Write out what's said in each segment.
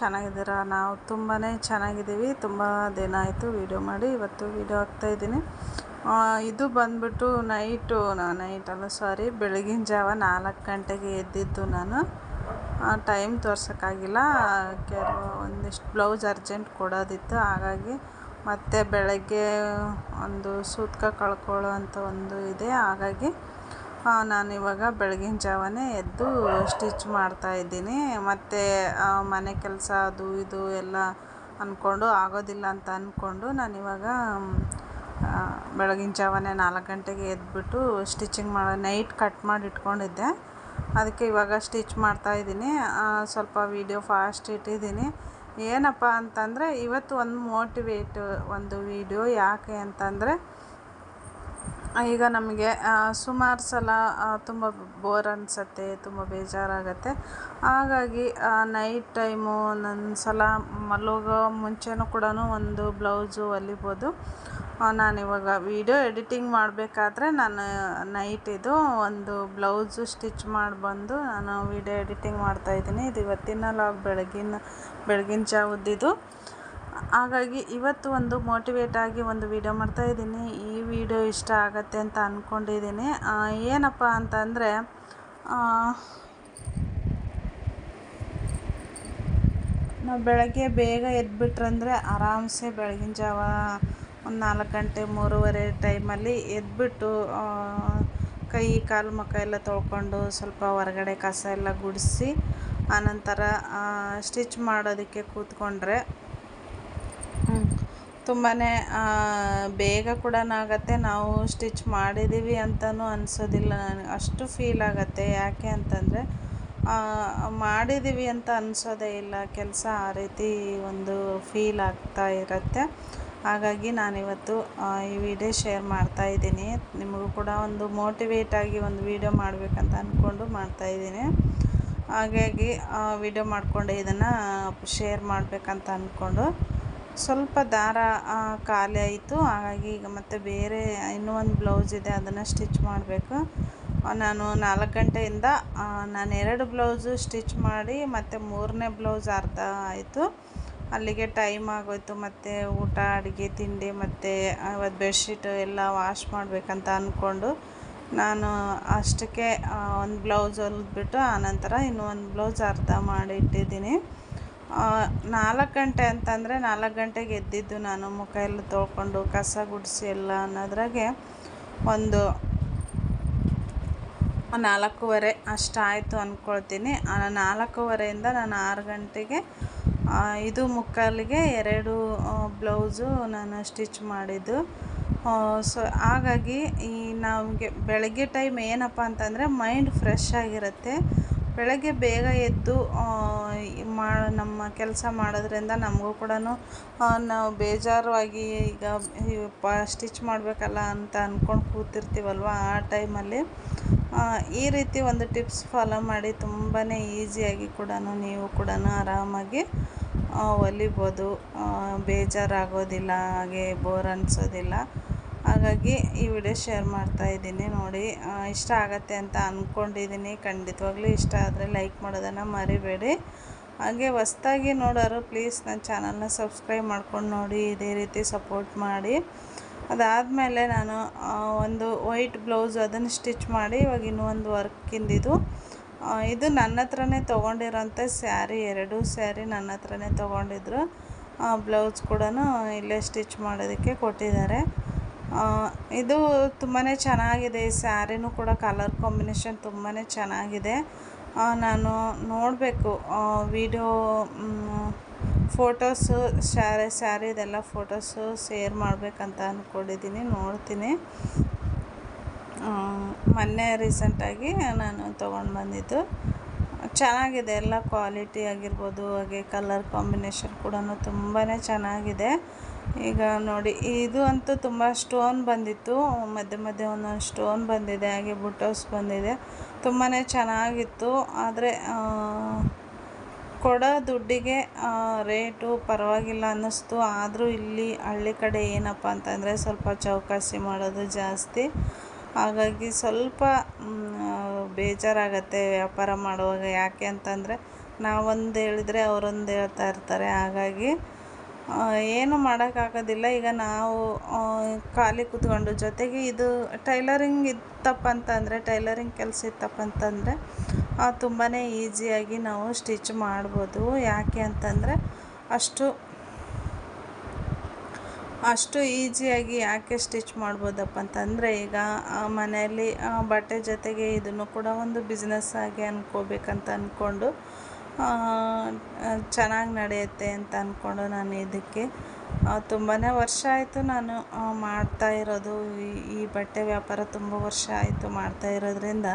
ಚೆನ್ನಾಗಿದ್ದೀರಾ? ನಾವು ತುಂಬಾ ಚೆನ್ನಾಗಿದ್ದೀವಿ. ತುಂಬ ದಿನ ಆಯಿತು ವೀಡಿಯೋ ಮಾಡಿ. ಇವತ್ತು ವೀಡಿಯೋ ಹಾಕ್ತಾಯಿದ್ದೀನಿ ಇದು ಬಂದ್ಬಿಟ್ಟು ನೈಟು ನೈಟ್ ಅಲ್ಲ ಸಾರಿ ಬೆಳಗಿನ ಜಾವ ನಾಲ್ಕು ಗಂಟೆಗೆ ಎದ್ದಿದ್ದು ನಾನು. ಟೈಮ್ ತೋರ್ಸೋಕ್ಕಾಗಿಲ್ಲ. ಕೆಲವು ಒಂದಿಷ್ಟು ಬ್ಲೌಸ್ ಅರ್ಜೆಂಟ್ ಕೊಡೋದಿತ್ತು. ಹಾಗಾಗಿ ಮತ್ತು ಬೆಳಗ್ಗೆ ಒಂದು ಸೂತ್ಕ ಕಳ್ಕೊಳ್ಳೋ ಅಂಥ ಒಂದು ಇದೆ. ಹಾಗಾಗಿ ನಾನಿವಾಗ ಬೆಳಗಿನ ಜಾವನೇ ಎದ್ದು ಸ್ಟಿಚ್ ಮಾಡ್ತಾಯಿದ್ದೀನಿ ಮತ್ತು ಮನೆ ಕೆಲಸ ಅದು ಇದು ಎಲ್ಲ ಅಂದ್ಕೊಂಡು ಆಗೋದಿಲ್ಲ ಅಂತ ಅಂದ್ಕೊಂಡು ನಾನಿವಾಗ ಬೆಳಗಿನ ಜಾವನೇ ನಾಲ್ಕು ಗಂಟೆಗೆ ಎದ್ಬಿಟ್ಟು ಸ್ಟಿಚಿಂಗ್ ಮಾಡೋ ನೈಟ್ ಕಟ್ ಮಾಡಿ ಇಟ್ಕೊಂಡಿದ್ದೆ. ಅದಕ್ಕೆ ಇವಾಗ ಸ್ಟಿಚ್ ಮಾಡ್ತಾ ಇದ್ದೀನಿ. ಸ್ವಲ್ಪ ವೀಡಿಯೋ ಫಾಸ್ಟ್ ಇಟ್ಟಿದ್ದೀನಿ. ಏನಪ್ಪ ಅಂತಂದರೆ, ಇವತ್ತು ಒಂದು ಮೋಟಿವೇಟ್ ಒಂದು ವೀಡಿಯೋ ಯಾಕೆ ಅಂತಂದರೆ ಈಗ ನಮಗೆ ಸುಮಾರು ಸಲ ತುಂಬ ಬೋರ್ ಅನಿಸತ್ತೆ, ತುಂಬ ಬೇಜಾರಾಗುತ್ತೆ. ಹಾಗಾಗಿ ನೈಟ್ ಟೈಮು ಒಂದೊಂದು ಸಲ ಮಲಗೋ ಮುಂಚೆನೂ ಕೂಡ ಒಂದು ಬ್ಲೌಸು ಹೊಲಿಬೋದು. ನಾನಿವಾಗ ವೀಡಿಯೋ ಎಡಿಟಿಂಗ್ ಮಾಡಬೇಕಾದ್ರೆ ನಾನು ನೈಟ್ ಇದು ಒಂದು ಬ್ಲೌಸು ಸ್ಟಿಚ್ ಮಾಡಿ ಬಂದು ನಾನು ವೀಡಿಯೋ ಎಡಿಟಿಂಗ್ ಮಾಡ್ತಾಯಿದ್ದೀನಿ ಇದು ಇವತ್ತಿನ ಲಾಗ್ ಬೆಳಗಿನ ಬೆಳಗಿನ ಜಾವದ್ದಿದು. ಹಾಗಾಗಿ ಇವತ್ತು ಒಂದು ಮೋಟಿವೇಟ್ ಆಗಿ ಒಂದು ವೀಡಿಯೋ ಮಾಡ್ತಾಯಿದ್ದೀನಿ ಈ ವಿಡಿಯೋ ಇಷ್ಟ ಆಗತ್ತೆ ಅಂತ ಅಂದ್ಕೊಂಡಿದ್ದೀನಿ ಏನಪ್ಪ ಅಂತಂದರೆ ನಾವು ಬೆಳಗ್ಗೆ ಬೇಗ ಎದ್ಬಿಟ್ರಂದರೆ ಆರಾಮ್ಸೆ ಬೆಳಗಿನ ಜಾವ ಒಂದು ನಾಲ್ಕು ಗಂಟೆ, ಮೂರುವರೆ ಟೈಮಲ್ಲಿ ಎದ್ಬಿಟ್ಟು ಕೈ, ಕಾಲು, ಮುಖ ಎಲ್ಲ ತೊಳ್ಕೊಂಡು ಸ್ವಲ್ಪ ಹೊರಗಡೆ ಕಸ ಎಲ್ಲ ಗುಡಿಸಿ, ಆನಂತರ ಸ್ಟಿಚ್ ಮಾಡೋದಕ್ಕೆ ಕೂತ್ಕೊಂಡ್ರೆ ತುಂಬಾ ಬೇಗ ಕೂಡ ಆಗುತ್ತೆ ನಾವು ಸ್ಟಿಚ್ ಮಾಡಿದ್ದೀವಿ ಅಂತಲೂ ಅನಿಸೋದಿಲ್ಲ ನನಗೆ. ಅಷ್ಟು ಫೀಲ್ ಆಗುತ್ತೆ. ಯಾಕೆ ಅಂತಂದರೆ ಮಾಡಿದ್ದೀವಿ ಅಂತ ಅನಿಸೋದೇ ಇಲ್ಲ. ಕೆಲಸ ಆ ರೀತಿ ಒಂದು ಫೀಲ್ ಆಗ್ತಾ ಇರುತ್ತೆ. ಹಾಗಾಗಿ ನಾನಿವತ್ತು ಈ ವಿಡಿಯೋ ಶೇರ್ ಮಾಡ್ತಾಯಿದ್ದೀನಿ ನಿಮಗೂ ಕೂಡ ಒಂದು ಮೋಟಿವೇಟ್ ಆಗಿ ಒಂದು ವಿಡಿಯೋ ಮಾಡಬೇಕಂತ ಅಂದ್ಕೊಂಡು ಮಾಡ್ತಾಯಿದ್ದೀನಿ ಹಾಗಾಗಿ ವಿಡಿಯೋ ಮಾಡಿಕೊಂಡು ಇದನ್ನು ಶೇರ್ ಮಾಡಬೇಕಂತ ಅಂದ್ಕೊಂಡು ಸ್ವಲ್ಪ ದಾರ ಖಾಲಿ ಆಯಿತು. ಹಾಗಾಗಿ ಈಗ ಮತ್ತೆ ಬೇರೆ ಇನ್ನೂ ಒಂದು ಬ್ಲೌಸ್ ಇದೆ, ಅದನ್ನು ಸ್ಟಿಚ್ ಮಾಡಬೇಕು. ನಾನು ನಾಲ್ಕು ಗಂಟೆಯಿಂದ ನಾನು ಎರಡು ಬ್ಲೌಸು ಸ್ಟಿಚ್ ಮಾಡಿ ಮತ್ತು ಮೂರನೇ ಬ್ಲೌಸ್ ಅರ್ಧ ಆಯಿತು. ಅಲ್ಲಿಗೆ ಟೈಮ್ ಆಗೋಯ್ತು, ಮತ್ತು ಊಟ, ಅಡುಗೆ, ತಿಂಡಿ, ಮತ್ತು ಅವತ್ತು ಬೆಡ್ಶೀಟು ಎಲ್ಲ ವಾಶ್ ಮಾಡಬೇಕಂತ ಅಂದ್ಕೊಂಡು ನಾನು ಅಷ್ಟಕ್ಕೆ ಒಂದು ಬ್ಲೌಸ್ ಹೊಲಿದ್ಬಿಟ್ಟು ಆನಂತರ ಇನ್ನೂ ಒಂದು ಬ್ಲೌಸ್ ಅರ್ಧ ಮಾಡಿ ಇಟ್ಟಿದ್ದೀನಿ ನಾಲ್ಕು ಗಂಟೆ ಅಂತಂದರೆ ನಾಲ್ಕು ಗಂಟೆಗೆ ಎದ್ದಿದ್ದು ನಾನು. ಮುಖ ಎಲ್ಲ ತೊಳ್ಕೊಂಡು ಕಸ ಗುಡಿಸಿ ಎಲ್ಲ ಅನ್ನೋದ್ರಾಗೆ ಒಂದು ನಾಲ್ಕೂವರೆ ಅಷ್ಟಾಯಿತು ಅಂದ್ಕೊಳ್ತೀನಿ ನಾಲ್ಕೂವರೆಯಿಂದ ನಾನು ಆರು ಗಂಟೆಗೆ ಇದು ಮುಕ್ಕಾಲಿಗೆ ಎರಡು ಬ್ಲೌಸು ನಾನು ಸ್ಟಿಚ್ ಮಾಡಿದ್ದು. ಸೊ, ಹಾಗಾಗಿ ಈ ನಮಗೆ ಬೆಳಗ್ಗೆ ಟೈಮ್ ಏನಪ್ಪ ಅಂತಂದರೆ ಮೈಂಡ್ ಫ್ರೆಶ್ ಆಗಿರುತ್ತೆ. ಬೆಳಗ್ಗೆ ಬೇಗ ಎದ್ದು ಮಾ, ನಮ್ಮ ಕೆಲಸ ಮಾಡೋದ್ರಿಂದ ನಮಗೂ ಕೂಡ ನಾವು ಬೇಜಾರು ಆಗಿ ಈಗ ಸ್ಟಿಚ್ ಮಾಡಬೇಕಲ್ಲ ಅಂತ ಅಂದ್ಕೊಂಡು ಕೂತಿರ್ತೀವಲ್ವ ಆ ಟೈಮಲ್ಲಿ ಈ ರೀತಿ ಒಂದು ಟಿಪ್ಸ್ ಫಾಲೋ ಮಾಡಿ ತುಂಬಾ ಈಸಿಯಾಗಿ ಕೂಡ ನೀವು ಕೂಡ ಆರಾಮಾಗಿ ಹೊಲಿಬೋದು ಬೇಜಾರಾಗೋದಿಲ್ಲ, ಹಾಗೆ ಬೋರ್ ಅನಿಸೋದಿಲ್ಲ. ಹಾಗಾಗಿ ಈ ವಿಡಿಯೋ ಶೇರ್ ಮಾಡ್ತಾ ಇದ್ದೀನಿ ನೋಡಿ. ಇಷ್ಟ ಆಗತ್ತೆ ಅಂತ ಅಂದ್ಕೊಂಡಿದ್ದೀನಿ ಖಂಡಿತವಾಗ್ಲೂ ಇಷ್ಟ ಆದರೆ ಲೈಕ್ ಮಾಡೋದನ್ನು ಮರಿಬೇಡಿ. ಹಾಗೆ ಹೊಸ್ದಾಗಿ ನೋಡೋರು ಪ್ಲೀಸ್ ನನ್ನ ಚಾನಲ್ನ ಸಬ್ಸ್ಕ್ರೈಬ್ ಮಾಡ್ಕೊಂಡು ನೋಡಿ, ಇದೇ ರೀತಿ ಸಪೋರ್ಟ್ ಮಾಡಿ. ಅದಾದಮೇಲೆ ನಾನು ಒಂದು ವೈಟ್ ಬ್ಲೌಸ್ ಅದನ್ನು ಸ್ಟಿಚ್ ಮಾಡಿ ಇವಾಗ ಇನ್ನೂ ಒಂದು ವರ್ಕಿಂದಿದು. ಇದು ನನ್ನ ಹತ್ರನೇ ತೊಗೊಂಡಿರೋಂಥ ಸ್ಯಾರಿ, ಎರಡೂ ಸ್ಯಾರಿ ನನ್ನ ಹತ್ರನೇ ತೊಗೊಂಡಿದ್ರು. ಬ್ಲೌಸ್ ಕೂಡ ಇಲ್ಲೇ ಸ್ಟಿಚ್ ಮಾಡೋದಕ್ಕೆ ಕೊಟ್ಟಿದ್ದಾರೆ. ಇದು ತುಂಬಾ ಚೆನ್ನಾಗಿದೆ. ಈ ಸ್ಯಾರಿನೂ ಕೂಡ ಕಲರ್ ಕಾಂಬಿನೇಷನ್ ತುಂಬಾ ಚೆನ್ನಾಗಿದೆ. ನಾನು ನೋಡಬೇಕು. ವಿಡಿಯೋ ಫೋಟೋಸು, ಸ್ಯಾರಿ ಸ್ಯಾರಿದೆಲ್ಲ ಫೋಟೋಸು ಶೇರ್ ಮಾಡಬೇಕಂತ ಅಂದ್ಕೊಂಡಿದ್ದೀನಿ ನೋಡ್ತೀನಿ. ಮೊನ್ನೆ ರೀಸೆಂಟಾಗಿ ನಾನು ತೊಗೊಂಡು ಬಂದಿದ್ದು. ಚೆನ್ನಾಗಿದೆ. ಎಲ್ಲ ಕ್ವಾಲಿಟಿ ಆಗಿರ್ಬೋದು, ಹಾಗೆ ಕಲರ್ ಕಾಂಬಿನೇಷನ್ ಕೂಡ ತುಂಬಾ ಚೆನ್ನಾಗಿದೆ. ಈಗ ನೋಡಿ, ಇದು ಅಂತೂ ತುಂಬ ಸ್ಟೋನ್ ಬಂದಿತ್ತು. ಮಧ್ಯೆ ಮಧ್ಯೆ ಒಂದೊಂದು ಸ್ಟೋನ್ ಬಂದಿದೆ, ಹಾಗೆ ಬುಟ್ಟೋಸ್ ಬಂದಿದೆ. ತುಂಬಾ ಚೆನ್ನಾಗಿತ್ತು. ಆದರೆ ಕೊಡೋ ದುಡ್ಡಿಗೆ ರೇಟು ಪರವಾಗಿಲ್ಲ ಅನ್ನಿಸ್ತು. ಆದರೂ ಇಲ್ಲಿ ಹಳ್ಳಿ ಕಡೆ ಏನಪ್ಪ ಅಂತಂದರೆ ಸ್ವಲ್ಪ ಚೌಕಾಸಿ ಮಾಡೋದು ಜಾಸ್ತಿ. ಹಾಗಾಗಿ ಸ್ವಲ್ಪ ಬೇಜಾರಾಗತ್ತೆ ವ್ಯಾಪಾರ ಮಾಡುವಾಗ. ಯಾಕೆ ಅಂತಂದರೆ, ನಾವೊಂದು ಹೇಳಿದ್ರೆ ಅವರೊಂದು ಹೇಳ್ತಾ ಇರ್ತಾರೆ. ಹಾಗಾಗಿ ಏನು ಮಾಡೋಕ್ಕಾಗೋದಿಲ್ಲ. ಈಗ ನಾವು ಖಾಲಿ ಕೂತ್ಕೊಂಡು ಜೊತೆಗೆ ಇದು ಟೈಲರಿಂಗ್ ಇತ್ತಪ್ಪ ಅಂತಂದರೆ, ಟೈಲರಿಂಗ್ ಕೆಲಸ ಇತ್ತಪ್ಪ ಅಂತಂದರೆ ತುಂಬಾ ಈಸಿಯಾಗಿ ನಾವು ಸ್ಟಿಚ್ ಮಾಡ್ಬೋದು. ಯಾಕೆ ಅಂತಂದರೆ, ಅಷ್ಟು ಅಷ್ಟು ಈಸಿಯಾಗಿ ಯಾಕೆ ಸ್ಟಿಚ್ ಮಾಡ್ಬೋದಪ್ಪ ಅಂತಂದರೆ, ಈಗ ಮನೆಯಲ್ಲಿ ಬಟ್ಟೆ ಜೊತೆಗೆ ಇದನ್ನು ಕೂಡ ಒಂದು ಬಿಸ್ನೆಸ್ ಆಗಿ ಅಂದ್ಕೋಬೇಕಂತ ಅಂದ್ಕೊಂಡು ಚೆನ್ನಾಗಿ ನಡೆಯುತ್ತೆ ಅಂತ ಅಂದ್ಕೊಂಡು ನಾನು ಇದಕ್ಕೆ ತುಂಬಾ ವರ್ಷ ಆಯಿತು ನಾನು ಮಾಡ್ತಾ ಇರೋದು. ಈ- ಬಟ್ಟೆ ವ್ಯಾಪಾರ ತುಂಬ ವರ್ಷ ಆಯಿತು ಮಾಡ್ತಾ ಇರೋದ್ರಿಂದ.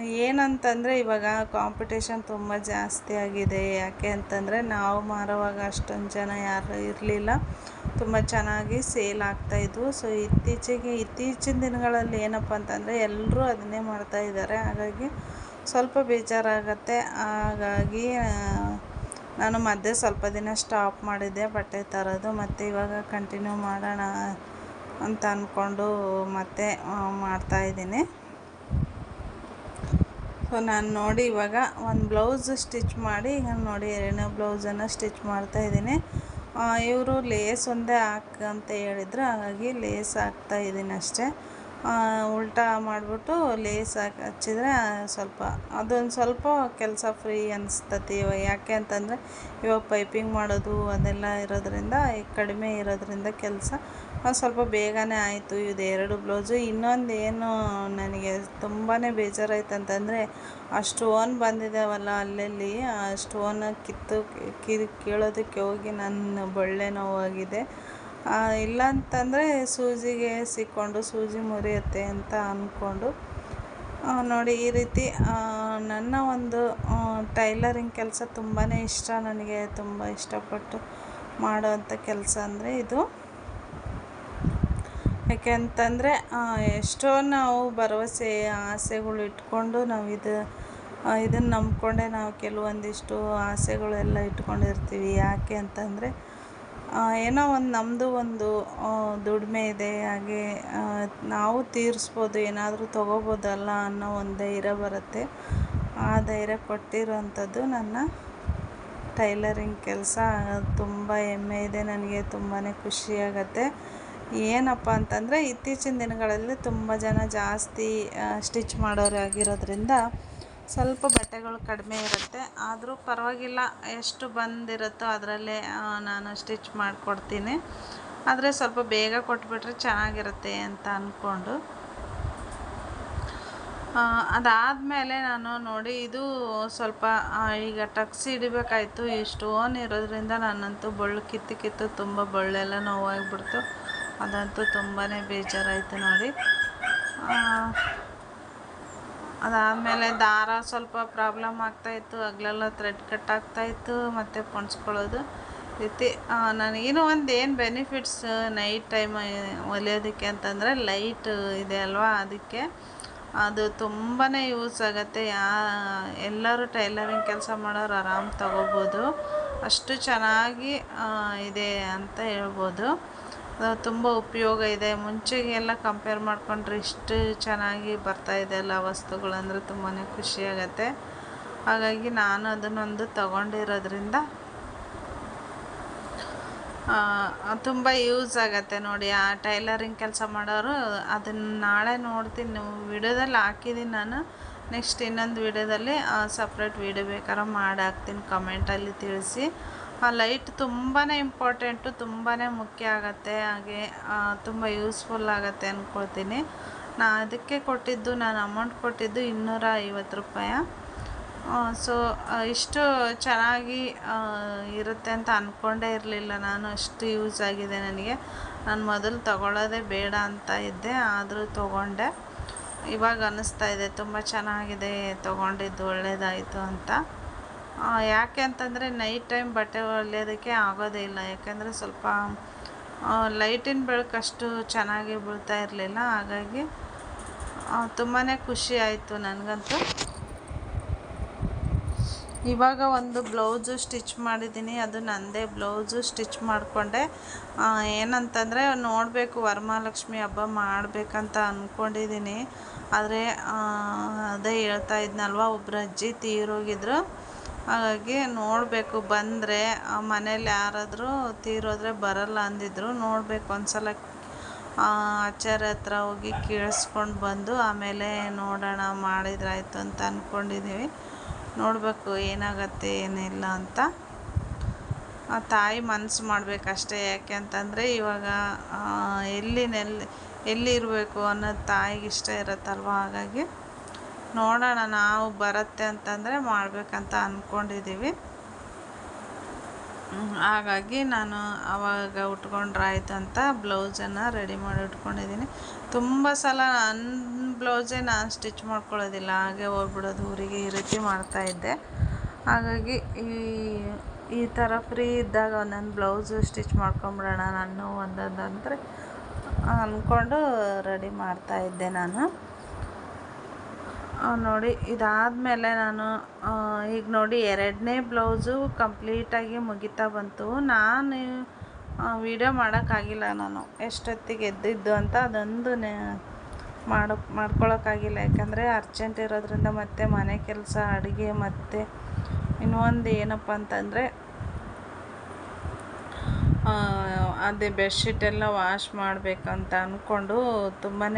ಏನಂತಂದರೆ ಇವಾಗ ಕಾಂಪಿಟೇಷನ್ ತುಂಬ ಜಾಸ್ತಿ ಆಗಿದೆ. ಯಾಕೆ ಅಂತಂದರೆ ನಾವು ಮಾರುವಾಗ ಅಷ್ಟೊಂದು ಜನ ಯಾರು ಇರಲಿಲ್ಲ. ತುಂಬ ಚೆನ್ನಾಗಿ ಸೇಲ್ ಆಗ್ತಾಯಿದ್ವು ಸೊ ಇತ್ತೀಚೆಗೆ, ಇತ್ತೀಚಿನ ದಿನಗಳಲ್ಲಿ ಏನಪ್ಪ ಅಂತಂದರೆ ಎಲ್ಲರೂ ಅದನ್ನೇ ಮಾಡ್ತಾ ಇದ್ದಾರೆ. ಹಾಗಾಗಿ ಸ್ವಲ್ಪ ಬೇಜಾರಾಗತ್ತೆ. ಹಾಗಾಗಿ ನಾನು ಮಧ್ಯೆ ಸ್ವಲ್ಪ ದಿನ ಸ್ಟಾಪ್ ಮಾಡಿದ್ದೆ, ಬಟ್ಟೆ ತರೋದು. ಮತ್ತು ಇವಾಗ ಕಂಟಿನ್ಯೂ ಮಾಡೋಣ ಅಂತ ಅಂದ್ಕೊಂಡು ಮತ್ತೆ ಮಾಡ್ತಾಯಿದ್ದೀನಿ ಸೊ ನಾನು ನೋಡಿ ಇವಾಗ ಒಂದು ಬ್ಲೌಸ್ ಸ್ಟಿಚ್ ಮಾಡಿ, ಈಗ ನೋಡಿ ಎರಡನೇ ಬ್ಲೌಸನ್ನು ಸ್ಟಿಚ್ ಮಾಡ್ತಾ ಇದ್ದೀನಿ. ಇವರು ಲೇಸ್ ಒಂದೇ ಹಾಕು ಅಂತ ಹೇಳಿದ್ರು. ಹಾಗಾಗಿ ಲೇಸ್ ಹಾಕ್ತಾ ಇದ್ದೀನಿ ಅಷ್ಟೇ. ಉಲ್ಟಾ ಮಾಡಿಬಿಟ್ಟು ಲೇಸ್ ಹಾಕಿ, ಹಚ್ಚಿದ್ರೆ ಸ್ವಲ್ಪ, ಅದೊಂದು ಸ್ವಲ್ಪ ಕೆಲಸ ಫ್ರೀ ಅನಿಸ್ತತಿ ಯಾಕೆ ಅಂತಂದರೆ, ಇವಾಗ ಪೈಪಿಂಗ್ ಮಾಡೋದು ಅದೆಲ್ಲ ಇರೋದ್ರಿಂದ, ಕಡಿಮೆ ಇರೋದ್ರಿಂದ ಕೆಲಸ ಸ್ವಲ್ಪ ಬೇಗನೆ ಆಯಿತು. ಇದು ಎರಡು ಬ್ಲೌಸು ಇನ್ನೊಂದು ಏನು ನನಗೆ ತುಂಬಾ ಬೇಜಾರಾಯ್ತು ಅಂತಂದರೆ, ಆ ಸ್ಟೋನ್ ಬಂದಿದ್ದಾವಲ್ಲ ಅಲ್ಲಲ್ಲಿ, ಆ ಸ್ಟೋನ್ ಕಿತ್ತು ಕೀಳೋದಕ್ಕೆ ಹೋಗಿ ನನ್ನ ಬಳ್ಳೆ ನೋವಾಗಿದೆ. ಇಲ್ಲ ಅಂತಂದರೆ ಸೂಜಿಗೆ ಸಿಕ್ಕೊಂಡು ಸೂಜಿ ಮುರಿಯುತ್ತೆ ಅಂತ ಅಂದ್ಕೊಂಡು ನೋಡಿ ಈ ರೀತಿ ನನ್ನ ಒಂದು ಟೈಲರಿಂಗ್ ಕೆಲಸ ತುಂಬಾ ಇಷ್ಟ. ನನಗೆ ತುಂಬ ಇಷ್ಟಪಟ್ಟು ಮಾಡುವಂಥ ಕೆಲಸ ಅಂದರೆ ಇದು. ಯಾಕೆಂತಂದರೆ ಎಷ್ಟೋ ನಾವು ಭರವಸೆ, ಆಸೆಗಳು ಇಟ್ಕೊಂಡು ನಾವು ಇದು ಇದನ್ನು ನಂಬಿಕೊಂಡೆ ನಾವು ಕೆಲವೊಂದಿಷ್ಟು ಆಸೆಗಳೆಲ್ಲ ಇಟ್ಕೊಂಡಿರ್ತೀವಿ. ಯಾಕೆ ಅಂತಂದರೆ ಏನೋ ಒಂದು ನಮ್ಮದು ಒಂದು ದುಡಿಮೆ ಇದೆ, ಹಾಗೆ ನಾವು ತೀರಿಸ್ಬೋದು, ಏನಾದರೂ ತೊಗೋಬೋದಲ್ಲ ಅನ್ನೋ ಒಂದು ಧೈರ್ಯ ಬರುತ್ತೆ. ಆ ಧೈರ್ಯ ಕೊಟ್ಟಿರೋವಂಥದ್ದು ನನ್ನ ಟೈಲರಿಂಗ್ ಕೆಲಸ. ತುಂಬ ಹೆಮ್ಮೆ ಇದೆ, ನನಗೆ ತುಂಬಾ ಖುಷಿಯಾಗತ್ತೆ ಏನಪ್ಪ ಅಂತಂದರೆ, ಇತ್ತೀಚಿನ ದಿನಗಳಲ್ಲಿ ತುಂಬ ಜನ ಜಾಸ್ತಿ ಸ್ಟಿಚ್ ಮಾಡೋರು ಆಗಿರೋದ್ರಿಂದ ಸ್ವಲ್ಪ ಬಟ್ಟೆಗಳು ಕಡಿಮೆ ಇರುತ್ತೆ. ಆದರೂ ಪರವಾಗಿಲ್ಲ, ಎಷ್ಟು ಬಂದಿರುತ್ತೋ ಅದರಲ್ಲೇ ನಾನು ಸ್ಟಿಚ್ ಮಾಡಿಕೊಡ್ತೀನಿ. ಆದರೆ ಸ್ವಲ್ಪ ಬೇಗ ಕೊಟ್ಬಿಟ್ರೆ ಚೆನ್ನಾಗಿರುತ್ತೆ ಅಂತ ಅಂದ್ಕೊಂಡು ಅದಾದಮೇಲೆ ನಾನು ನೋಡಿ, ಇದು ಸ್ವಲ್ಪ ಈಗ ಟಕ್ಸ್ ಹಿಡಿಬೇಕಾಯ್ತು. ಈ ಸ್ಟೋನ್ ಇರೋದ್ರಿಂದ ನಾನಂತೂ ಬೊಳ್ಳು ಕಿತ್ತು ಕಿತ್ತು ತುಂಬ ಬೊಳ್ಳೆಲ್ಲ ನೋವಾಗಿಬಿಡ್ತು. ಅದಂತೂ ತುಂಬಾ ಬೇಜಾರಾಯಿತು ನೋಡಿ. ಅದಾದಮೇಲೆ ದಾರ ಸ್ವಲ್ಪ ಪ್ರಾಬ್ಲಮ್ ಆಗ್ತಾಯಿತ್ತು ಹಗ್ಲೆಲ್ಲ ಥ್ರೆಡ್ ಕಟ್ ಆಗ್ತಾಯಿತ್ತು ಮತ್ತು ಪೊಣ್ಸ್ಕೊಳ್ಳೋದು. ರೀತಿ ನನಗೇನು ಒಂದು ಏನು ಬೆನಿಫಿಟ್ಸ್ ನೈಟ್ ಟೈಮ್ ಹೊಲಿಯೋದಕ್ಕೆ ಅಂತಂದರೆ ಲೈಟ್ ಇದೆ ಅಲ್ವಾ ಅದಕ್ಕೆ. ಅದು ತುಂಬಾ ಯೂಸ್ ಆಗುತ್ತೆ. ಯಾ, ಎಲ್ಲರೂ ಟೈಲರಿಂಗ್ ಕೆಲಸ ಮಾಡೋರು ಆರಾಮ್ ತಗೋಬೋದು. ಅಷ್ಟು ಚೆನ್ನಾಗಿ ಇದೆ ಅಂತ ಹೇಳ್ಬೋದು. ತುಂಬ ಉಪಯೋಗ ಇದೆ. ಮುಂಚೆಗೆಲ್ಲ ಕಂಪೇರ್ ಮಾಡಿಕೊಂಡ್ರೆ ಇಷ್ಟು ಚೆನ್ನಾಗಿ ಬರ್ತಾ ಇದೆ ಅಲ್ಲ ವಸ್ತುಗಳಂದರೆ ತುಂಬಾ ಖುಷಿಯಾಗತ್ತೆ ಹಾಗಾಗಿ ನಾನು ಅದನ್ನೊಂದು ತಗೊಂಡಿರೋದ್ರಿಂದ ತುಂಬ ಯೂಸ್ ಆಗತ್ತೆ ನೋಡಿ. ಆ ಟೈಲರಿಂಗ್ ಕೆಲಸ ಮಾಡೋರು ಅದನ್ನು ನಾಳೆ ನೋಡ್ತೀನಿ. ವಿಡಿಯೋದಲ್ಲಿ ಹಾಕಿದ್ದೀನಿ ನಾನು. ನೆಕ್ಸ್ಟ್ ಇನ್ನೊಂದು ವಿಡಿಯೋದಲ್ಲಿ ಸಪ್ರೇಟ್ ವಿಡಿಯೋ ಬೇಕಾದ್ರೆ ಮಾಡಾಕ್ತೀನಿ ಕಮೆಂಟಲ್ಲಿ ತಿಳಿಸಿ. ಆ ಲೈಟ್ ತುಂಬಾ ಇಂಪಾರ್ಟೆಂಟು ತುಂಬಾ ಮುಖ್ಯ ಆಗತ್ತೆ, ಹಾಗೆ ತುಂಬ ಯೂಸ್ಫುಲ್ ಆಗುತ್ತೆ ಅಂದ್ಕೊಳ್ತೀನಿ ನಾ ಅದಕ್ಕೆ ಕೊಟ್ಟಿದ್ದು, ನಾನು ಅಮೌಂಟ್ ಕೊಟ್ಟಿದ್ದು ಇನ್ನೂರ ಐವತ್ತು ರೂಪಾಯಿ ಸೊ ಇಷ್ಟು ಚೆನ್ನಾಗಿ ಇರುತ್ತೆ ಅಂತ ಅಂದ್ಕೊಂಡೇ ಇರಲಿಲ್ಲ ನಾನು, ಅಷ್ಟು ಯೂಸ್ ಆಗಿದೆ ನನಗೆ. ನಾನು ಮೊದಲು ತಗೊಳ್ಳೋದೇ ಬೇಡ ಅಂತ ಇದ್ದೆ, ಆದರೂ ತೊಗೊಂಡೆ. ಇವಾಗ ಅನ್ನಿಸ್ತಾ ಇದೆ, ತುಂಬ ಚೆನ್ನಾಗಿದೆ, ತೊಗೊಂಡಿದ್ದು ಒಳ್ಳೆಯದಾಯಿತು ಅಂತ. ಯಾಕೆ ಅಂತಂದರೆ ನೈಟ್ ಟೈಮ್ ಬಟ್ಟೆ ಹೊಲಿಯೋದಕ್ಕೆ ಆಗೋದೇ ಇಲ್ಲ. ಯಾಕೆಂದರೆ ಸ್ವಲ್ಪ ಲೈಟಿನ ಬೆಳಕು ಅಷ್ಟು ಚೆನ್ನಾಗಿ ಬೀಳ್ತಾ ಇರಲಿಲ್ಲ. ಹಾಗಾಗಿ ತುಂಬಾ ಖುಷಿ ಆಯಿತು ನನಗಂತೂ. ಇವಾಗ ಒಂದು ಬ್ಲೌಸು ಸ್ಟಿಚ್ ಮಾಡಿದ್ದೀನಿ. ಅದು ನನ್ನದೇ ಬ್ಲೌಸು ಸ್ಟಿಚ್ ಮಾಡಿಕೊಂಡೆ. ಏನಂತಂದರೆ ನೋಡಬೇಕು, ವರಮಹಾಲಕ್ಷ್ಮಿ ಹಬ್ಬ ಮಾಡಬೇಕಂತ ಅಂದ್ಕೊಂಡಿದ್ದೀನಿ ಆದರೆ ಅದೇ ಹೇಳ್ತಾ ಇದ್ನಲ್ವ ಒಬ್ಬರು ಅಜ್ಜಿ ತೀರೋಗಿದ್ರು. ಹಾಗಾಗಿ ನೋಡಬೇಕು, ಬಂದರೆ ಮನೇಲಿ ಯಾರಾದರೂ ತೀರೋದ್ರೆ ಬರಲ್ಲ ಅಂದಿದ್ರು, ನೋಡಬೇಕು ಒಂದ್ಸಲ ಆಚಾರ್ಯ ಹತ್ರ ಹೋಗಿ ಕೇಳಿಸ್ಕೊಂಡು ಬಂದು ಆಮೇಲೆ ನೋಡೋಣ ಮಾಡಿದ್ರಾಯ್ತು ಅಂತ ಅಂದ್ಕೊಂಡಿದ್ದೀವಿ ನೋಡಬೇಕು ಏನಾಗತ್ತೆ, ಏನಿಲ್ಲ ಅಂತ. ಆ ತಾಯಿ ಮನಸ್ಸು ಮಾಡಬೇಕಷ್ಟೇ, ಯಾಕೆ ಅಂತಂದರೆ ಇವಾಗ ಎಲ್ಲಿ ನೆಲ್ಲಿ ಎಲ್ಲಿರಬೇಕು ಅನ್ನೋದು ತಾಯಿಗೆ ಇಷ್ಟ ಇರುತ್ತಲ್ವ ಹಾಗಾಗಿ. ನೋಡೋಣ ನಾವು ಬರುತ್ತೆ ಅಂತಂದರೆ ಮಾಡಬೇಕಂತ ಅಂದ್ಕೊಂಡಿದ್ದೀವಿ ಹಾಗಾಗಿ ನಾನು ಆವಾಗ ಉಟ್ಕೊಂಡ್ರಾಯ್ತು ಅಂತ ಬ್ಲೌಸನ್ನು ರೆಡಿ ಮಾಡಿ ಉಟ್ಕೊಂಡಿದ್ದೀನಿ. ತುಂಬ ಸಲ ನನ್ನ ಬ್ಲೌಸೇ ನಾನು ಸ್ಟಿಚ್ ಮಾಡ್ಕೊಳ್ಳೋದಿಲ್ಲ, ಹಾಗೆ ಹೋಗ್ಬಿಡೋದು, ಊರಿಗೆ ಈ ರೀತಿ ಮಾಡ್ತಾಯಿದ್ದೆ ಹಾಗಾಗಿ ಈ ಈ ಥರ ಫ್ರೀ ಇದ್ದಾಗ ಒಂದೊಂದು ಬ್ಲೌಸು ಸ್ಟಿಚ್ ಮಾಡ್ಕೊಂಬಿಡೋಣ ನಾನು ಒಂದೊಂದು ಅಂದರೆ ಅಂದ್ಕೊಂಡು ರೆಡಿ ಮಾಡ್ತಾಯಿದ್ದೆ ನಾನು. ನೋಡಿ, ಇದಾದಮೇಲೆ ನಾನು ಈಗ ನೋಡಿ, ಎರಡನೇ ಬ್ಲೌಸು ಕಂಪ್ಲೀಟಾಗಿ ಮುಗಿತಾ ಬಂತು. ನಾನು ವೀಡಿಯೋ ಮಾಡೋಕ್ಕಾಗಿಲ್ಲ ನಾನು. ಎಷ್ಟೊತ್ತಿಗೆ ಎದ್ದಿದ್ದು ಅಂತ ಅದೊಂದು ಮಾಡೋ ಮಾಡ್ಕೊಳ್ಳೋಕ್ಕಾಗಿಲ್ಲ ಯಾಕಂದರೆ ಅರ್ಜೆಂಟ್ ಇರೋದ್ರಿಂದ ಮತ್ತೆ ಮನೆ ಕೆಲಸ, ಅಡುಗೆ ಮತ್ತು ಇನ್ನೊಂದು ಏನಪ್ಪ ಅಂತಂದರೆ ಅದೇ ಬೆಡ್ಶೀಟೆಲ್ಲ ವಾಶ್ ಮಾಡಬೇಕಂತ ಅಂದ್ಕೊಂಡು ತುಂಬಾ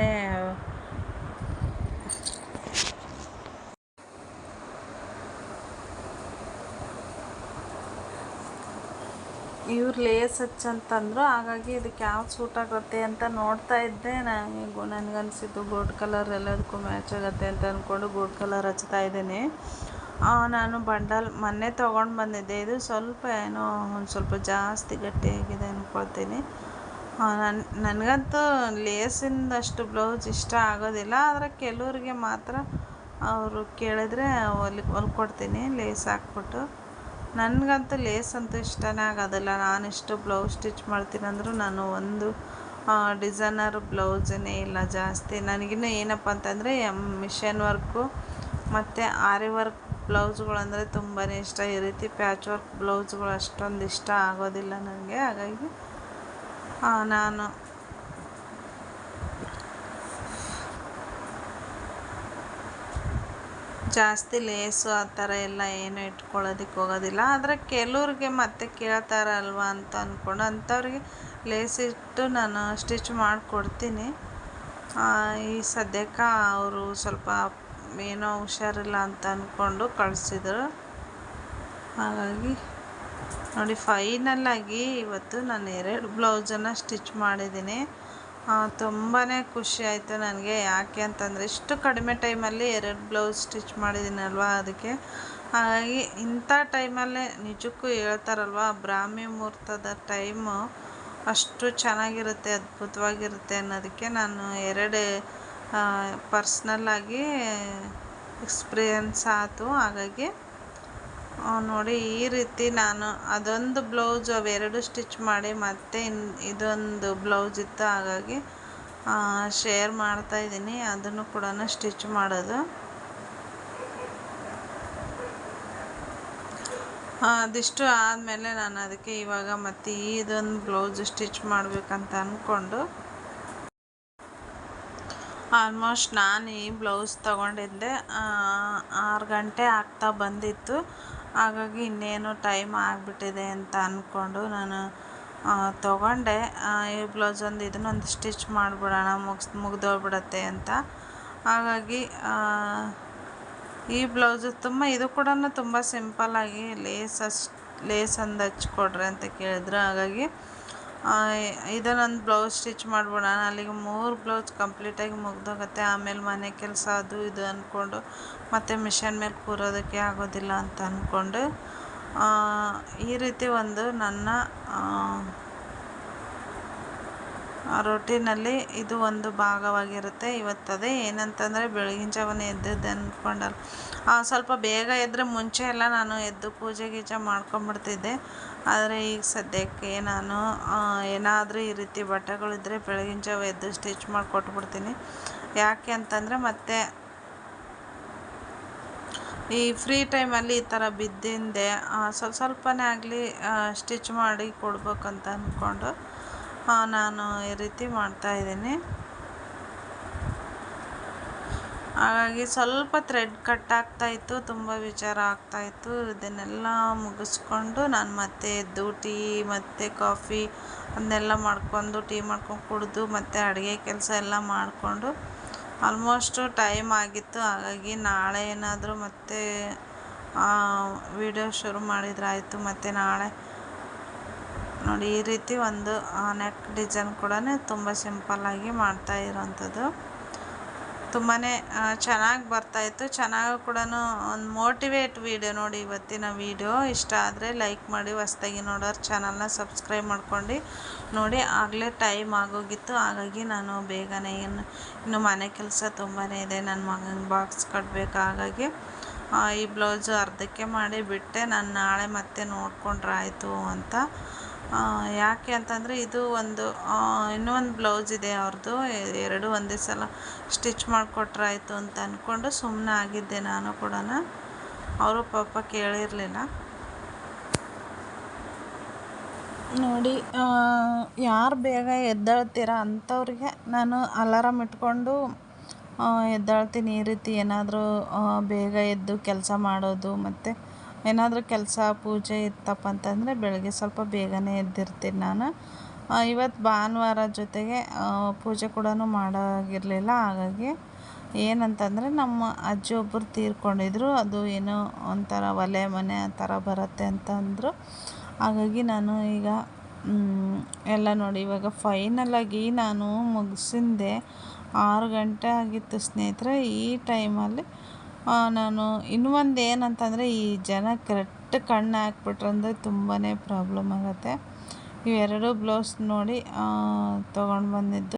ಇವ್ರು ಲೇಸ್ ಹಚ್ಚಂತಂದರು ಹಾಗಾಗಿ ಇದಕ್ಕೆ ಯಾವ್ದು ಸೂಟ್ ಆಗುತ್ತೆ ಅಂತ ನೋಡ್ತಾ ಇದ್ದೆ. ನನಗೆ ನನಗನ್ಸಿದ್ದು ಗೋಲ್ಡ್ ಕಲರ್ ಎಲ್ಲದಕ್ಕೂ ಮ್ಯಾಚ್ ಆಗುತ್ತೆ ಅಂತ ಅಂದ್ಕೊಂಡು ಗೋಲ್ಡ್ ಕಲರ್ ಹಚ್ತಾ ಇದ್ದೀನಿ. ನಾನು ಬಂಡಲ್ ಮೊನ್ನೆ ತೊಗೊಂಡು ಬಂದಿದ್ದೆ. ಇದು ಸ್ವಲ್ಪ ಏನೋ ಒಂದು ಸ್ವಲ್ಪ ಜಾಸ್ತಿ ಗಟ್ಟಿಯಾಗಿದೆ ಅಂದ್ಕೊಳ್ತೀನಿ ನನ್ನ ನನಗಂತೂ ಲೇಸಿಂದಷ್ಟು ಬ್ಲೌಸ್ ಇಷ್ಟ ಆಗೋದಿಲ್ಲ. ಆದರೆ ಕೆಲವರಿಗೆ ಮಾತ್ರ ಅವರು ಕೇಳಿದ್ರೆ ಹೊಲಿ, ಹೊಲ್ಕೊಡ್ತೀನಿ. ಲೇಸ್ ಹಾಕ್ಬಿಟ್ಟು. ನನಗಂತೂ ಲೇಸ್ ಅಂತೂ ಇಷ್ಟನೇ ಆಗೋದಿಲ್ಲ. ನಾನು ಎಷ್ಟು ಬ್ಲೌಸ್ ಸ್ಟಿಚ್ ಮಾಡ್ತೀನಂದ್ರೂ ನಾನು ಒಂದು ಡಿಸೈನರ್ ಬ್ಲೌಸನ್ನೇ ಇಲ್ಲ ಜಾಸ್ತಿ. ನನಗಿನ್ನೂ ಏನಪ್ಪ ಅಂತಂದರೆ ಮಿಷನ್ ವರ್ಕು ಮತ್ತು ಆರಿ ವರ್ಕ್ ಬ್ಲೌಸ್ಗಳಂದರೆ ತುಂಬಾ ಇಷ್ಟ. ಈ ರೀತಿ ಪ್ಯಾಚ್ ವರ್ಕ್ ಬ್ಲೌಸ್ಗಳು ಅಷ್ಟೊಂದು ಇಷ್ಟ ಆಗೋದಿಲ್ಲ ನನಗೆ. ಹಾಗಾಗಿ ನಾನು ಜಾಸ್ತಿ ಲೇಸು ಆ ಥರ ಎಲ್ಲ ಏನು ಇಟ್ಕೊಳ್ಳೋದಕ್ಕೆ ಹೋಗೋದಿಲ್ಲ. ಆದರೆ ಕೆಲವ್ರಿಗೆ ಮತ್ತೆ ಕೇಳ್ತಾರಲ್ವ ಅಂತ ಅಂದ್ಕೊಂಡು ಅಂಥವ್ರಿಗೆ ಲೇಸ್ ಇಟ್ಟು ನಾನು ಸ್ಟಿಚ್ ಮಾಡಿಕೊಡ್ತೀನಿ. ಈ ಸದ್ಯಕ್ಕೆ ಅವರು ಸ್ವಲ್ಪ ಏನೋ ಹುಷಾರಿಲ್ಲ ಅಂತ ಅಂದ್ಕೊಂಡು ಕಳಿಸಿದ್ರು. ಹಾಗಾಗಿ ನೋಡಿ ಫೈನಲ್ಲಾಗಿ ಇವತ್ತು ನಾನು ಎರಡು ಬ್ಲೌಸನ್ನು ಸ್ಟಿಚ್ ಮಾಡಿದ್ದೀನಿ. ತುಂಬಾ ಖುಷಿ ಆಯಿತು ನನಗೆ. ಯಾಕೆ ಅಂತಂದರೆ ಇಷ್ಟು ಕಡಿಮೆ ಟೈಮಲ್ಲಿ ಎರಡು ಬ್ಲೌಸ್ ಸ್ಟಿಚ್ ಮಾಡಿದ್ದೀನಲ್ವ ಅದಕ್ಕೆ. ಹಾಗಾಗಿ ಇಂಥ ಟೈಮಲ್ಲೇ ನಿಜಕ್ಕೂ ಹೇಳ್ತಾರಲ್ವ, ಬ್ರಾಹ್ಮಿ ಮುಹೂರ್ತದ ಟೈಮು ಅಷ್ಟು ಚೆನ್ನಾಗಿರುತ್ತೆ, ಅದ್ಭುತವಾಗಿರುತ್ತೆ ಅನ್ನೋದಕ್ಕೆ ನಾನು ಎರಡು ಪರ್ಸ್ನಲ್ಲಾಗಿ ಎಕ್ಸ್ಪೀರಿಯನ್ಸ್ ಆಯಿತು ಹಾಗಾಗಿ ನೋಡಿ ಈ ರೀತಿ ನಾನು ಅದೊಂದು ಬ್ಲೌಸ್ ಅವೆರಡು ಸ್ಟಿಚ್ ಮಾಡಿ ಮತ್ತೆ ಇನ್, ಇದೊಂದು ಬ್ಲೌಸ್ ಇತ್ತು. ಹಾಗಾಗಿ ಶೇರ್ ಮಾಡ್ತಾ ಇದ್ದೀನಿ. ಅದನ್ನು ಕೂಡ ಸ್ಟಿಚ್ ಮಾಡೋದು. ಅದಿಷ್ಟು ಆದಮೇಲೆ ನಾನು ಅದಕ್ಕೆ ಇವಾಗ ಮತ್ತೆ ಇದೊಂದು ಬ್ಲೌಸ್ ಸ್ಟಿಚ್ ಮಾಡಬೇಕಂತ ಅಂದ್ಕೊಂಡು ಆಲ್ಮೋಸ್ಟ್ ನಾನು ಈ ಬ್ಲೌಸ್ ತಗೊಂಡಿದ್ದೆ. ಆರು ಗಂಟೆ ಆಗ್ತಾ ಬಂದಿತ್ತು. ಹಾಗಾಗಿ ಇನ್ನೇನು ಟೈಮ್ ಆಗಿಬಿಟ್ಟಿದೆ ಅಂತ ಅಂದ್ಕೊಂಡು ನಾನು ತೊಗೊಂಡೆ. ಈ ಬ್ಲೌಸ್ ಒಂದು ಇದನ್ನೊಂದು ಸ್ಟಿಚ್ ಮಾಡಿಬಿಡೋಣ, ಮುಗ್ಸ್, ಮುಗ್ದೋಗ್ಬಿಡತ್ತೆ ಅಂತ. ಹಾಗಾಗಿ ಈ ಬ್ಲೌಸು ತುಂಬ, ಇದು ಕೂಡ ತುಂಬ ಸಿಂಪಲ್ಲಾಗಿ ಲೇಸ್ ಅಷ್ಟು, ಲೇಸ್ ಒಂದು ಹಚ್ಕೊಡ್ರಿ ಅಂತ ಕೇಳಿದ್ರು. ಹಾಗಾಗಿ ಇದನ್ನೊಂದು ಬ್ಲೌಸ್ ಸ್ಟಿಚ್ ಮಾಡ್ಬಿಡೋಣ. ಅಲ್ಲಿಗೆ ಮೂರು ಬ್ಲೌಸ್ ಕಂಪ್ಲೀಟಾಗಿ ಮುಗ್ದೋಗುತ್ತೆ. ಆಮೇಲೆ ಮನೆ ಕೆಲಸ ಅದು ಇದು ಅಂದ್ಕೊಂಡು ಮತ್ತು ಮಿಷನ್ ಮೇಲೆ ಕೂರೋದಕ್ಕೆ ಆಗೋದಿಲ್ಲ ಅಂತ ಅಂದ್ಕೊಂಡು ಈ ರೀತಿ ಒಂದು ನನ್ನ ರೊಟೀನಲ್ಲಿ ಇದು ಒಂದು ಭಾಗವಾಗಿರುತ್ತೆ. ಇವತ್ತದೆ ಏನಂತಂದರೆ ಬೆಳಗಿನ ಜಾವನೇ ಎದ್ದದ್ದು ಅಂದ್ಕೊಂಡಲ್ಲ ಸ್ವಲ್ಪ ಬೇಗ ಎದ್ದರೆ ಮುಂಚೆ ಎಲ್ಲ ನಾನು ಎದ್ದು ಪೂಜೆ ಗೀಜೆ ಮಾಡ್ಕೊಂಬಿಡ್ತಿದ್ದೆ. ಆದರೆ ಈಗ ಸದ್ಯಕ್ಕೆ ನಾನು ಏನಾದರೂ ಈ ರೀತಿ ಬಟ್ಟೆಗಳಿದ್ದರೆ ಬೆಳಗಿನ ಜಾವ ಎದ್ದು ಸ್ಟಿಚ್ ಮಾಡಿ ಕೊಟ್ಬಿಡ್ತೀನಿ ಯಾಕೆ ಅಂತಂದರೆ ಮತ್ತೆ ಈ ಫ್ರೀ ಟೈಮಲ್ಲಿ ಈ ಥರ ಬಿದ್ದಿಂದೆ ಸ್ವಲ್ಪ ಸ್ವಲ್ಪನೇ ಆಗಲಿ ಸ್ಟಿಚ್ ಮಾಡಿ ಕೊಡ್ಬೇಕಂತ ಅಂದ್ಕೊಂಡು ನಾನು ಈ ರೀತಿ ಮಾಡ್ತಾಯಿದ್ದೀನಿ ಹಾಗಾಗಿ ಸ್ವಲ್ಪ ಥ್ರೆಡ್ ಕಟ್ ಆಗ್ತಾಯಿತ್ತು ತುಂಬ ವಿಚಾರ ಆಗ್ತಾಯಿತ್ತು ಇದನ್ನೆಲ್ಲ ಮುಗಿಸ್ಕೊಂಡು ನಾನು ಮತ್ತೆ ಎದ್ದು ಟೀ, ಮತ್ತು ಕಾಫಿ ಅದನ್ನೆಲ್ಲ ಮಾಡ್ಕೊಂಡು, ಟೀ ಮಾಡ್ಕೊಂಡು ಕುಡಿದು, ಮತ್ತು ಅಡುಗೆ ಕೆಲಸ ಎಲ್ಲ ಮಾಡಿಕೊಂಡು ಆಲ್ಮೋಸ್ಟು ಟೈಮ್ ಆಗಿತ್ತು. ಹಾಗಾಗಿ ನಾಳೆ ಏನಾದರೂ ಮತ್ತೆ ವಿಡಿಯೋ ಶುರು ಮಾಡಿದ್ರೆ ಆಯಿತು. ಮತ್ತು ನಾಳೆ ನೋಡಿ, ಈ ರೀತಿ ಒಂದು ನೆಕ್ ಡಿಸೈನ್ ಕೂಡ ತುಂಬ ಸಿಂಪಲ್ಲಾಗಿ ಮಾಡ್ತಾ ಇರೋವಂಥದ್ದು ತುಂಬಾ ಚೆನ್ನಾಗಿ ಬರ್ತಾಯಿತ್ತು ಚೆನ್ನಾಗಿ ಕೂಡ ಒಂದು ಮೋಟಿವೇಟ್ ವೀಡಿಯೋ ನೋಡಿ ಇವತ್ತಿನ ವೀಡಿಯೋ ಇಷ್ಟ ಆದರೆ ಲೈಕ್ ಮಾಡಿ, ಹೊಸ್ದಾಗಿ ನೋಡೋರು ಚಾನಲ್ನ ಸಬ್ಸ್ಕ್ರೈಬ್ ಮಾಡ್ಕೊಂಡು ನೋಡಿ. ಆಗಲೇ ಟೈಮ್ ಆಗೋಗಿತ್ತು. ಹಾಗಾಗಿ ನಾನು ಬೇಗನೆ ಇನ್ನು ಇನ್ನು ಮನೆ ಕೆಲಸ ತುಂಬಾ ಇದೆ. ನನ್ನ ಮಗನ ಬಾಕ್ಸ್ ಕಟ್ಟಬೇಕು ಹಾಗಾಗಿ ಈ ಬ್ಲೌಸು ಅರ್ಧಕ್ಕೆ ಮಾಡಿ ಬಿಟ್ಟೆ. ನಾನು ನಾಳೆ ಮತ್ತೆ ನೋಡಿಕೊಂಡ್ರೆ ಆಯಿತು ಅಂತ. ಯಾಕೆ ಅಂತಂದರೆ ಇದು ಒಂದು ಇನ್ನೂ ಒಂದು ಬ್ಲೌಸ್ ಇದೆ ಅವ್ರದ್ದು ಎರಡು ಒಂದೇ ಸಲ ಸ್ಟಿಚ್ ಮಾಡಿಕೊಟ್ರಾಯಿತು ಅಂತ ಅಂದ್ಕೊಂಡು ಸುಮ್ಮನೆ ಆಗಿದ್ದೆ ನಾನು ಕೂಡ ಅವರು ಪಾಪ ಕೇಳಿರಲಿಲ್ಲ. ನೋಡಿ ಯಾರು ಬೇಗ ಎದ್ದೇಳ್ತೀರ ಅಂಥವ್ರಿಗೆ ನಾನು ಅಲಾರಾಮ್ ಇಟ್ಕೊಂಡು ಎದ್ದಾಳ್ತೀನಿ ಈ ರೀತಿ ಏನಾದರೂ ಬೇಗ ಎದ್ದು ಕೆಲಸ ಮಾಡೋದು ಮತ್ತು ಏನಾದರೂ ಕೆಲಸ, ಪೂಜೆ ಇತ್ತಪ್ಪ ಅಂತಂದರೆ ಬೆಳಗ್ಗೆ ಸ್ವಲ್ಪ ಬೇಗನೆ ಎದ್ದಿರ್ತೀನಿ ನಾನು. ಇವತ್ತು ಭಾನುವಾರ ಜೊತೆಗೆ ಪೂಜೆ ಕೂಡ ಮಾಡೋಗಿರಲಿಲ್ಲ. ಹಾಗಾಗಿ ಏನಂತಂದರೆ ನಮ್ಮ ಅಜ್ಜಿ ಒಬ್ಬರು ತೀರ್ಕೊಂಡಿದ್ರು. ಅದು ಏನೋ ಒಂಥರ ಒಲೆ ಮನೆ ಆ ಥರ ಬರುತ್ತೆ ಅಂತಂದರು. ಹಾಗಾಗಿ ನಾನು ಈಗ ಎಲ್ಲ ನೋಡಿ ಇವಾಗ ಫೈನಲಾಗಿ ನಾನು ಮುಗಿಸಿಂದೆ. ಆರು ಗಂಟೆ ಆಗಿತ್ತು ಸ್ನೇಹಿತರೆ, ಈ ಟೈಮಲ್ಲಿ ನಾನು ಇನ್ನೊಂದು ಒಂದು ಏನಂತಂದರೆ ಈ ಜನ ಕರೆಕ್ಟ್ ಕಣ್ಣು ಹಾಕ್ಬಿಟ್ರಂದ್ರೆ ತುಂಬಾ ಪ್ರಾಬ್ಲಮ್ ಆಗುತ್ತೆ. ಇವೆರಡು ಬ್ಲೌಸ್ ನೋಡಿ ತೊಗೊಂಡು ಬಂದಿದ್ದು.